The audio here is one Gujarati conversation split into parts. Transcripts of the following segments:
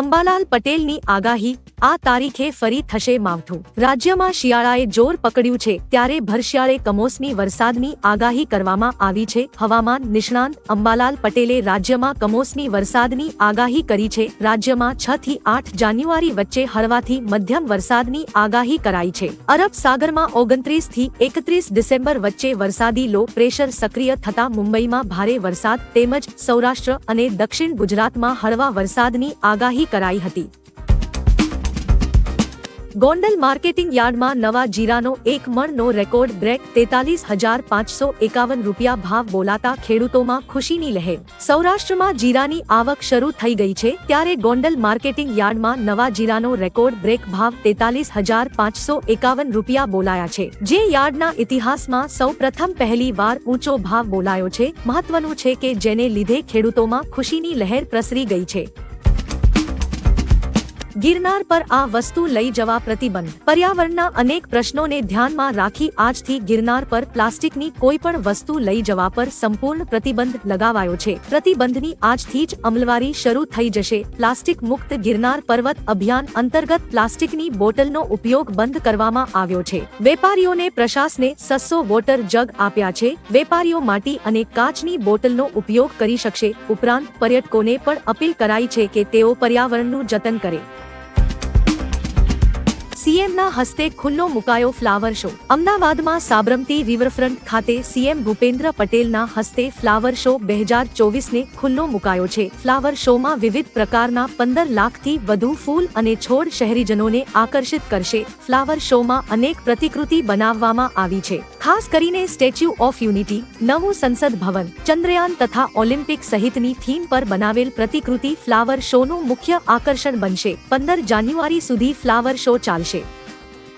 અંબાલાલ પટેલની આગાહી, આ તારીખે ફરી થશે માવઠું. રાજ્યમાં શિયાળાએ જોર પકડ્યું છે, ત્યારે ભરશિયાળે કમોસમી વરસાદની આગાહી કરવામાં આવી છે. હવામાન નિષ્ણાંત અંબાલાલ પટેલે રાજ્યમાં કમોસમી વરસાદની આગાહી કરી છે. રાજ્યમાં છ થી આઠ જાન્યુઆરી વચ્ચે હળવાથી મધ્યમ વરસાદની આગાહી કરાઈ છે. અરબ સાગરમાં ઓગણત્રીસથી એકત્રીસ ડિસેમ્બર વચ્ચે વરસાદી લો પ્રેશર સક્રિય થતા મુંબઈમાં ભારે વરસાદ તેમજ સૌરાષ્ટ્ર અને દક્ષિણ ગુજરાતમાં હળવા વરસાદની આગાહી કરાઈ હતી. ગોંડલ માર્કેટિંગ યાર્ડમાં નવા જીરાનો એક મણનો રેકોર્ડ બ્રેક તેતાલીસ હજાર પાંચસો એકાવન રૂપિયા ભાવ બોલાતા ખેડૂતોમાં ખુશીની લહેર. સૌરાષ્ટ્રમાં જીરાની આવક શરૂ થઈ ગઈ છે ત્યારે ગોંડલ માર્કેટિંગ યાર્ડમાં નવા જીરાનો રેકોર્ડ બ્રેક ભાવ તેતાલીસ હજાર પાંચસો એકાવન રૂપિયા બોલાયા છે. જે યાર્ડના ઇતિહાસમાં સૌ પ્રથમ પહેલી વાર ઊંચો ભાવ બોલાયો છે. મહત્વનું છે કે જેને લીધે ખેડૂતોમાં ખુશીની લહેર પ્રસરી ગઈ છે. ગિરનાર પર આ વસ્તુ લઈ જવા પ્રતિબંધ. પર્યાવરણના અનેક પ્રશ્નોને ધ્યાનમાં રાખી આજથી ગિરનાર પર પ્લાસ્ટિકની કોઈ પણ વસ્તુ લઈ જવા પર સંપૂર્ણ પ્રતિબંધ લગાવાયો છે. પ્રતિબંધની આજથી જ અમલવારી શરૂ થઈ જશે. પ્લાસ્ટિક મુક્ત ગિરનાર પર્વત અભિયાન અંતર્ગત પ્લાસ્ટિકની બોટલનો ઉપયોગ બંધ કરવામાં આવ્યો છે. વેપારીઓને પ્રશાસને સસ્સો વોટર જગ આપ્યા છે. વેપારીઓ માટી અને કાચની બોટલનો ઉપયોગ કરી શકશે. ઉપરાંત પર્યટકોને પણ અપીલ કરાઈ છે કે તેઓ પર્યાવરણનું જતન કરે. સીએમના હસ્તે ખુલ્લો મુકાયો ફ્લાવર શો. અમદાવાદમાં સાબરમતી રિવરફ્રન્ટ ખાતે સીએમ ભૂપેન્દ્ર પટેલના હસ્તે ફ્લાવર શો બે હજાર ચોવીસને ખુલ્લો મુકાયો છે. ફ્લાવર શોમાં વિવિધ પ્રકારના પંદર લાખથી વધુ ફૂલ અને છોડ શહેરીજનોને આકર્ષિત કરશે. ફ્લાવર શોમાં અનેક પ્રતિકૃતિ બનાવવામાં આવી છે. ખાસ કરીને સ્ટેચ્યુ ઓફ યુનિટી, નવું સંસદ ભવન, ચંદ્રયાન તથા ઓલિમ્પિક સહિતની થીમ પર બનાવેલ પ્રતિકૃતિ ફ્લાવર શોનું મુખ્ય આકર્ષણ બનશે. પંદર જાન્યુઆરી સુધી ફ્લાવર શો ચાલશે.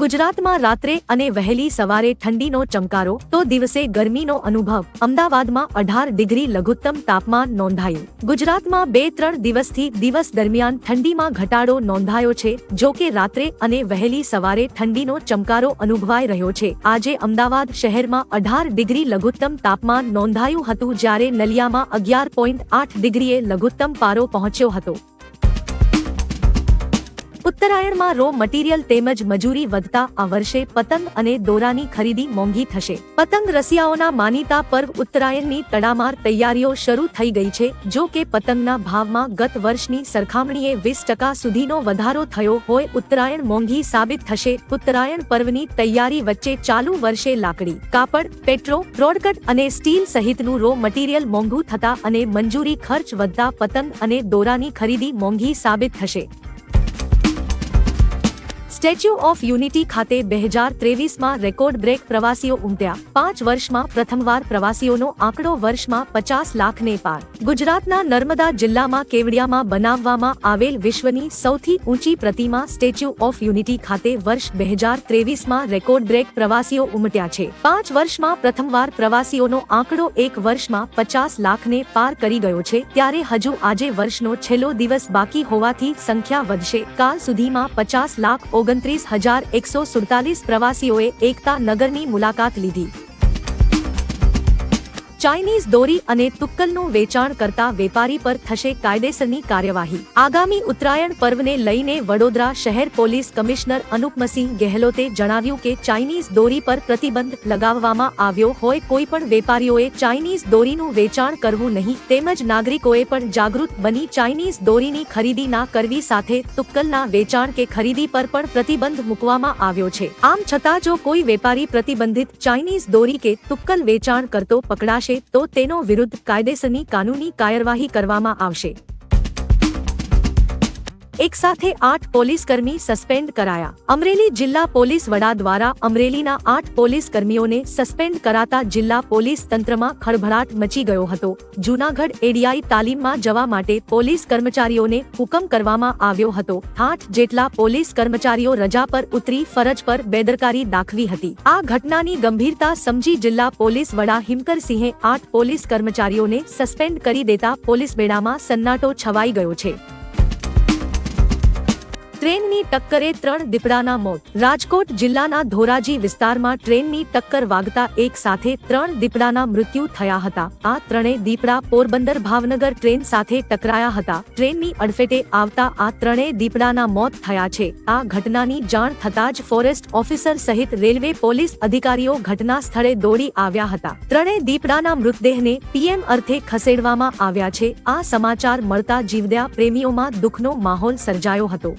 ગુજરાતમાં રાત્રે અને વહેલી સવારે ઠંડીનો ચમકારો, તો દિવસે ગરમીનો અનુભવ. અમદાવાદમાં અઢાર ડિગ્રી લઘુત્તમ તાપમાન નોંધાયું. ગુજરાતમાં બે ત્રણ દિવસથી દિવસ દરમિયાન ઠંડીમાં ઘટાડો નોંધાયો છે, જો કે રાત્રે અને વહેલી સવારે ઠંડીનો ચમકારો અનુભવાઈ રહ્યો છે. આજે અમદાવાદ શહેરમાં અઢાર ડિગ્રી લઘુત્તમ તાપમાન નોંધાયું હતું, જ્યારે નલિયામાં અગિયાર પોઈન્ટ આઠ ડિગ્રીએ લઘુત્તમ પારો પહોંચ્યો હતો. ઉત્તરાયણમાં રો મટીરિયલ તેમજ મજૂરી વધતા આ વર્ષે પતંગ અને દોરાની ખરીદી મોંઘી થશે. પતંગ રસિયાઓના માનીતા પર્વ ઉત્તરાયણની તડામાર તૈયારીઓ શરૂ થઈ ગઈ છે. જો કે પતંગના ભાવમાં ગત વર્ષની સરખામણીએ વીસ ટકા સુધીનો વધારો થયો હોય ઉત્તરાયણ મોંઘી સાબિત થશે. ઉત્તરાયણ પર્વની તૈયારી વચ્ચે ચાલુ વર્ષે લાકડી, કાપડ, પેટ્રો પ્રોડકટ અને સ્ટીલ સહિતનું રો મટીરિયલ મોંઘું થતા અને મંજૂરી ખર્ચ વધતા પતંગ અને દોરાની ખરીદી મોંઘી સાબિત થશે. સ્ટેચ્યુ ઓફ યુનિટી ખાતે બે હજાર ત્રેવીસમાં રેકોર્ડ બ્રેક પ્રવાસીઓ ઉમટ્યા. પાંચ વર્ષમાં પ્રથમવાર પ્રવાસીઓનો આંકડો વર્ષમાં પચાસ લાખને પાર. ગુજરાતના નર્મદા જિલ્લામાં કેવડિયામાં બનાવવામાં આવેલ વિશ્વની સૌથી ઊંચી પ્રતિમા સ્ટેચ્યુ ઓફ યુનિટી ખાતે વર્ષ બે હજાર ત્રેવીસમાં રેકોર્ડ બ્રેક પ્રવાસીઓ ઉમટ્યા છે. પાંચ વર્ષમાં પ્રથમવાર પ્રવાસીઓનો આંકડો એક વર્ષમાં પચાસ લાખને પાર કરી ગયો છે. ત્યારે હજુ આજે વર્ષનો છેલ્લો દિવસ બાકી હોવાથી સંખ્યા વધશે. કાલ સુધીમાં પચાસ લાખ ઓગણત્રીસ હજાર એકસો સુડતાલીસ પ્રવાસીઓએ એકતા નગરની મુલાકાત લીધી. ચાઇનીઝ દોરી અને તુક્કલનું વેચાણ કરતા વેપારી પર થશે કાયદેસરની કાર્યવાહી. આગામી ઉત્તરાયણ પર્વને લઈને વડોદરા શહેર પોલીસ કમિશનર અનુપમસિંહ ગેહલોતે જણાવ્યું કે ચાઇનીઝ દોરી પર પ્રતિબંધ લગાવવામાં આવ્યો હોય કોઈ પણ વેપારીઓએ ચાઇનીઝ દોરીનું વેચાણ કરવું નહીં, તેમજ નાગરિકોએ પણ જાગૃત બની ચાઇનીઝ દોરીની ખરીદી ના કરવી સાથે તુક્કલના વેચાણ કે ખરીદી પર પણ પ્રતિબંધ મૂકવામાં આવ્યો છે. આમ છતાં જો કોઈ વેપારી પ્રતિબંધિત ચાઇનીઝ દોરી કે તુક્કલ વેચાણ કરતો પકડાશે તો તેનો વિરુદ્ધ કાયદેસરની કાનૂની કાર્યવાહી કરવામાં આવશે. એક સાથે આઠ પોલીસ કર્મી સસ્પેન્ડ કરાયા. અમરેલી જિલ્લા પોલીસ વડા દ્વારા અમરેલીના આઠ પોલીસ કર્મીઓને સસ્પેન્ડ કરાતા જિલ્લા પોલીસ તંત્રમાં ખળભળાટ મચી ગયો હતો. જૂનાગઢ એડીઆઈ તાલીમમાં જવા માટે પોલીસ કર્મચારીઓને હુકમ કરવામાં આવ્યો હતો. આઠ જેટલા પોલીસ કર્મચારીઓ રજા પર ઉતરી ફરજ પર બેદરકારી દાખવી હતી. આ ઘટનાની ગંભીરતા સમજી જિલ્લા પોલીસ વડા હિમકરસિંહે આઠ પોલીસ કર્મચારીઓને સસ્પેન્ડ કરી દેતા પોલીસ બેડામાં સન્નાટો છવાઈ ગયો છે. ટ્રેનની ટક્કરે ત્રણ દીપડાના મોત. રાજકોટ જિલ્લાના ધોરાજી વિસ્તારમાં ટ્રેનની ટક્કર વાગતા એક સાથે ત્રણ દીપડાના મૃત્યુ થયા હતા. આ ત્રણેય દીપડા પોરબંદર ભાવનગર ટ્રેન સાથે ટકરાયા હતા. ટ્રેનની અડફેટે આવતા આ ત્રણેય દીપડાના મોત થયા છે. આ ઘટનાની જાણ થતાં જ ફોરેસ્ટ ઓફિસર સહિત રેલવે પોલીસ અધિકારીઓ ઘટના સ્થળે દોડી આવ્યા હતા. ત્રણેય દીપડાના મૃતદેહને પીએમ અર્થે ખસેડવામાં આવ્યા છે. આ સમાચાર મળતા જીવદયા પ્રેમીઓમાં દુઃખનો માહોલ સર્જાયો હતો.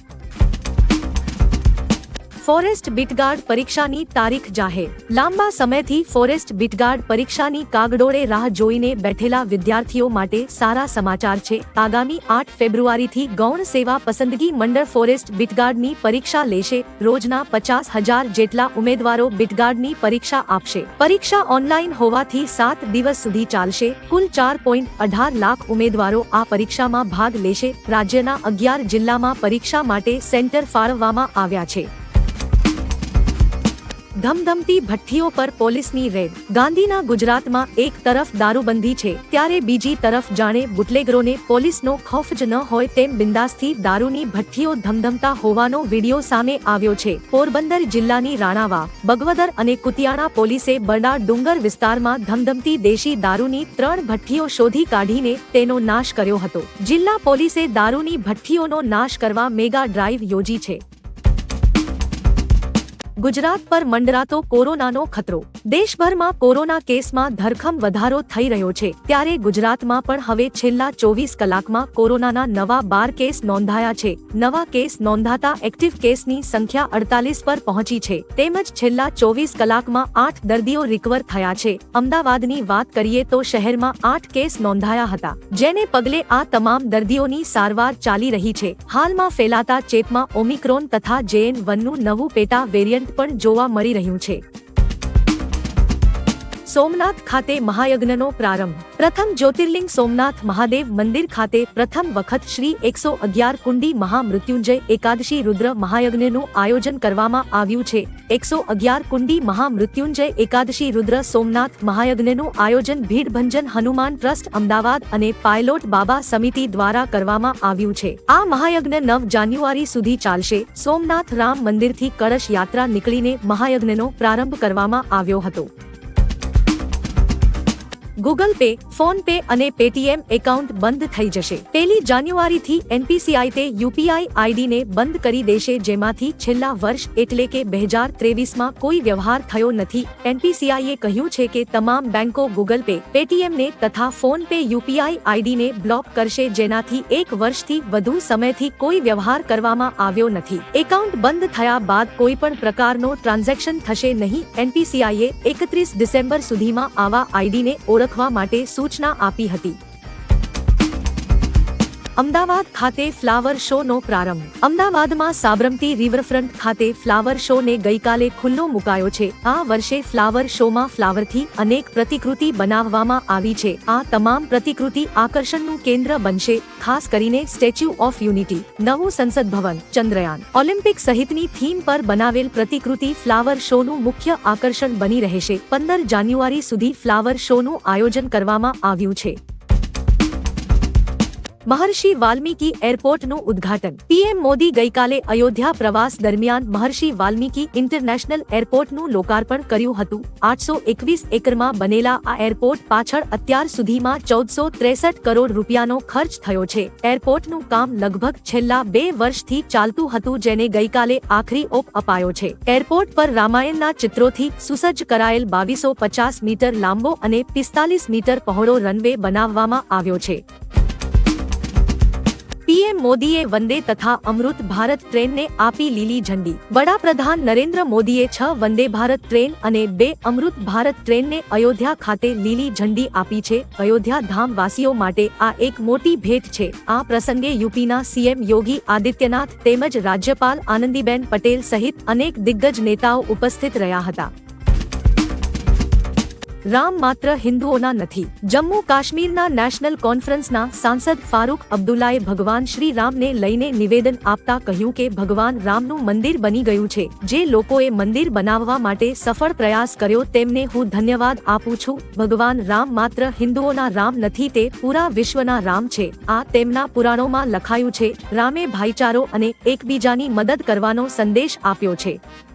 ફોરેસ્ટ બિટગાર્ડ પરીક્ષાની તારીખ જાહેર. લાંબા સમયથી ફોરેસ્ટ બિટગાર્ડ પરીક્ષાની કાગડોળે રાહ જોઈને બેઠેલા વિદ્યાર્થીઓ માટે સારા સમાચાર છે. આગામી આઠ ફેબ્રુઆરીથી ગૌણ સેવા પસંદગી મંડળ ફોરેસ્ટ બિટગાર્ડની પરીક્ષા લેશે. રોજના પચાસ હજાર જેટલા ઉમેદવારો બિટગાર્ડની પરીક્ષા આપશે. પરીક્ષા ઓનલાઈન હોવાથી સાત દિવસ સુધી ચાલશે. કુલ ચાર પોઈન્ટ અઢાર લાખ ઉમેદવારો આ પરીક્ષામાં ભાગ લેશે. રાજ્યના અગિયાર જિલ્લામાં પરીક્ષા માટે સેન્ટર ફાળવવામાં આવ્યા છે. ધમધમતી ભઠ્ઠીઓ પર પોલીસની રેડ. ગાંધીના ગુજરાતમાં એક તરફ દારૂબંધી છે, ત્યારે બીજી તરફ જાણે બુટલેગરોને પોલીસનો ખોફ જ ન હોય તેમ બિંદાસથી દારૂની ભઠ્ઠીઓ ધમધમતા હોવાનો વીડિયો સામે આવ્યો છે. પોરબંદર જિલ્લાની રાણાવા બગવદર અને કુતિયાણા પોલીસે બરડા ડુંગર વિસ્તારમાં ધમધમતી દેશી દારૂની ત્રણ ભઠ્ઠીઓ શોધી કાઢીને તેનો નાશ કર્યો હતો. જિલ્લા પોલીસે દારૂની ભઠ્ઠીઓનો નાશ કરવા મેગા ડ્રાઈવ યોજી છે. ગુજરાત પર મંડરાતો કોરોનાનો ખતરો. દેશભરમાં કોરોના કેસમાં ધરખમ વધારો થઈ રહ્યો છે. ત્યારે ગુજરાતમાં પણ હવે છેલ્લા ચોવીસ કલાકમાં કોરોનાના નવા બાર કેસ નોંધાયા છે. નવા કેસ નોંધાતા એક્ટિવ કેસની સંખ્યા અડતાલીસ પર પહોંચી છે. તેમજ છેલ્લા ચોવીસ કલાકમાં આઠ દર્દીઓ રિકવર થયા છે. અમદાવાદની વાત કરીએ તો શહેરમાં આઠ કેસ નોંધાયા હતા. જેને પગલે આ તમામ દર્દીઓની સારવાર ચાલી રહી છે. હાલમાં ફેલાતા ચેપમાં ઓમિક્રોન તથા જેએન વનનું નવું પેટા વેરિયન્ટ પણ જોવા મળી રહ્યું છે. સોમનાથ ખાતે મહાયજ્ઞનો પ્રારંભ. પ્રથમ જ્યોતિર્લિંગ સોમનાથ મહાદેવ મંદિર ખાતે પ્રથમ વખત શ્રી એકસો અગિયાર કુંડી મહામૃત્યુંજય એકાદશી રુદ્ર મહાયજ્ઞનું આયોજન કરવામાં આવ્યું છે. એકસો અગિયાર કુંડી મહામૃત્યુંજય એકાદશી રુદ્ર સોમનાથ મહાયજ્ઞનું આયોજન ભીડભંજન હનુમાન ટ્રસ્ટ અમદાવાદ અને પાયલોટ બાબા સમિતિ દ્વારા કરવામાં આવ્યું છે. આ મહાયજ્ઞ નવ જાન્યુઆરી સુધી ચાલશે. સોમનાથ રામ મંદિરથી કળશ યાત્રા નીકળીને મહાયજ્ઞનો પ્રારંભ કરવામાં આવ્યો હતો. ગૂગલ પે, ફોન પે અને પેટીએમ એકાઉન્ટ બંધ થઈ જશે. પહેલી જાન્યુઆરીથી એનપીસીઆઈ તે યુપીઆઈ આઈડીને બંધ કરી દેશે, જેમાંથી છેલ્લા વર્ષ એટલે કે બે હજાર ત્રેવીસમાં કોઈ વ્યવહાર થયો નથી. એનપીસીઆઈએ કહ્યું છે કે તમામ બેંકો ગૂગલ પે, પેટીએમને તથા ફોન પે યુપીઆઈ આઈડીને બ્લોક કરશે, જેનાથી એક વર્ષથી વધુ સમયથી કોઈ વ્યવહાર કરવામાં આવ્યો નથી. એકાઉન્ટ બંધ થયા બાદ કોઈ પણ પ્રકારનો ટ્રાન્ઝેક્શન થશે નહીં. એનપીસીઆઈએ એકત્રીસ ડિસેમ્બર સુધીમાં આવા આઈડીને ઓળખવા માટે સૂચના આપી હતી. અમદાવાદ ખાતે ફ્લાવર શો નો પ્રારંભ. અમદાવાદમાં સાબરમતી રિવરફ્રન્ટ ખાતે ફ્લાવર શો ને ગઈકાલે ખુલ્લો મુકાયો છે. આ વર્ષે ફ્લાવર શોમાં ફ્લાવરથી અનેક પ્રતિકૃતિ બનાવવામાં આવી છે. આ તમામ પ્રતિકૃતિ આકર્ષણનું કેન્દ્ર બનશે, ખાસ કરીને સ્ટેચ્યુ ઓફ યુનિટી. નવું સંસદ ભવન, ચંદ્રયાન. ઓલિમ્પિક સહિતની થીમ પર બનાવેલ પ્રતિકૃતિ ફ્લાવર શોનું મુખ્ય આકર્ષણ બની રહેશે. પંદર જાન્યુઆરી સુધી ફ્લાવર શોનું આયોજન કરવામાં આવ્યું છે. મહર્ષિ વાલ્મીકી એરપોર્ટનું ઉદ્ઘાટન. પીએમ મોદી ગઈકાલે અયોધ્યા પ્રવાસ દરમિયાન મહર્ષિ વાલ્મીકી ઇન્ટરનેશનલ એરપોર્ટનું લોકાર્પણ કર્યું હતું. આઠસો એકવીસ એકરમાં બનેલા આ એરપોર્ટ પાછળ અત્યાર સુધીમાં ચૌદસો ત્રેસઠ કરોડ રૂપિયાનો ખર્ચ થયો છે. એરપોર્ટનું કામ લગભગ છેલ્લા બે વર્ષથી ચાલતું હતું, જેને ગઈકાલે આખરી ઓપ અપાયો છે. એરપોર્ટ પર રામાયણના ચિત્રોથી સુસજ્જ કરાયેલ બાવીસો પચાસ મીટર લાંબો અને પિસ્તાલીસ મીટર પહોળો રનવે બનાવવામાં આવ્યો છે. પીએમ મોદીએ વંદે તથા અમૃત ભારત ટ્રેનને આપી લીલી ઝંડી. વડાપ્રધાન નરેન્દ્ર મોદીએ છ વંદે ભારત ટ્રેન અને બે અમૃત ભારત ટ્રેનને અયોધ્યા ખાતે લીલી ઝંડી આપી છે. અયોધ્યા ધામ વાસીઓ માટે આ એક મોટી ભેટ છે. આ પ્રસંગે યુપીના સીએમ યોગી આદિત્યનાથ તેમજ રાજ્યપાલ આનંદીબેન પટેલ સહિત અનેક દિગ્ગજ નેતાઓ ઉપસ્થિત રહ્યા હતા. રામ માત્ર હિન્દુઓના નથી. જમ્મુ કાશ્મીરના નેશનલ કોન્ફરન્સના સાંસદ ફારૂક અબ્દુલ્લાએ ભગવાન શ્રી રામને લઈને નિવેદન આપતા કહ્યું કે ભગવાન રામનું મંદિર બની ગયું છે. જે લોકોએ મંદિર બનાવવા માટે સફળ પ્રયાસ કર્યો તેમને હું ધન્યવાદ આપું છું. ભગવાન રામ માત્ર હિન્દુઓના રામ નથી, તે પૂરા વિશ્વના રામ છે. આ તેમના પુરાણોમાં લખાયું છે, રામે ભાઈચારો અને એકબીજાની મદદ કરવાનો સંદેશ આપ્યો છે.